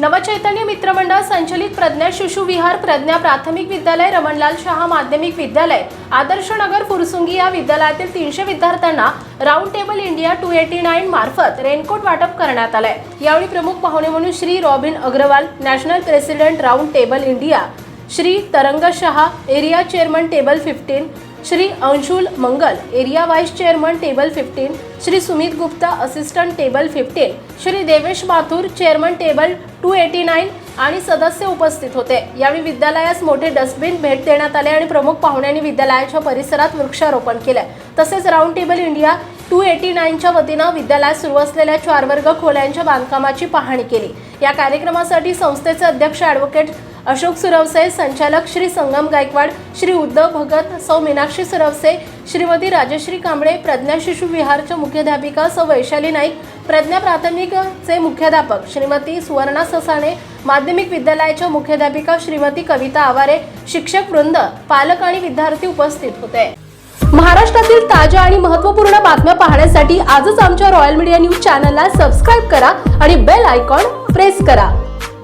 नवचैतन्य मित्रमंडळ संचलित प्रज्ञा शिशु विहार प्रज्ञा प्राथमिक विद्यालय रमणलाल शहा माध्यमिक विद्यालय. आदर्श नगर फुरसुंगी या विद्यालयातील तीनशे विद्यार्थ्यांना round table India two eighty nine मार्फत रेनकोट वाटप करण्यात आलंय. यावेळी प्रमुख पाहुणे म्हणून Shri Robin Agarwal national president round table India Shri Tarang Shah area chairman table fifteen Shri Anshul Mangal area vice chairman table fifteen Shri Sumit Gupta assistant table fifteen Shri Devesh Mathur chairman table two eighty nine आणि सदस्य उपस्थित होते. यावेळी विद्यालयास मोठे dustbin भेट देण्यात आले आणि प्रमुख पाहुण्यांनी विद्यालयाच्या परिसरात वृक्षारोपण केले. तसेच round table India two eighty नाईनच्या वतीनं विद्यालयात सुरू असलेल्या चार वर्ग खोल्यांच्या बांधकामाची पाहणी केली. या कार्यक्रमासाठी संस्थेचे अध्यक्ष ॲडव्होकेट अशोक सुरवसे संचालक श्री संगम गायकवाड श्री उद्धव भगत सौ मीनाक्षी सुरवसे श्रीमती राजश्री कांबळे प्रज्ञा शिशु विहारच्या मुख्याध्यापिका सौ वैशाली नाईक प्रज्ञा प्राथमिकचे मुख्याध्यापक श्रीमती सुवर्णा ससाणे माध्यमिक विद्यालयाच्या मुख्याध्यापिका श्रीमती कविता आवारे शिक्षक वृंद पालक आणि विद्यार्थी उपस्थित होते. महाराष्ट्रातील ताज्या आणि महत्त्वपूर्ण बातम्या पाहण्यासाठी आजच आमच्या रॉयल मीडिया न्यूज चॅनलला सबस्क्राईब करा आणि बेल आयकॉन प्रेस करा.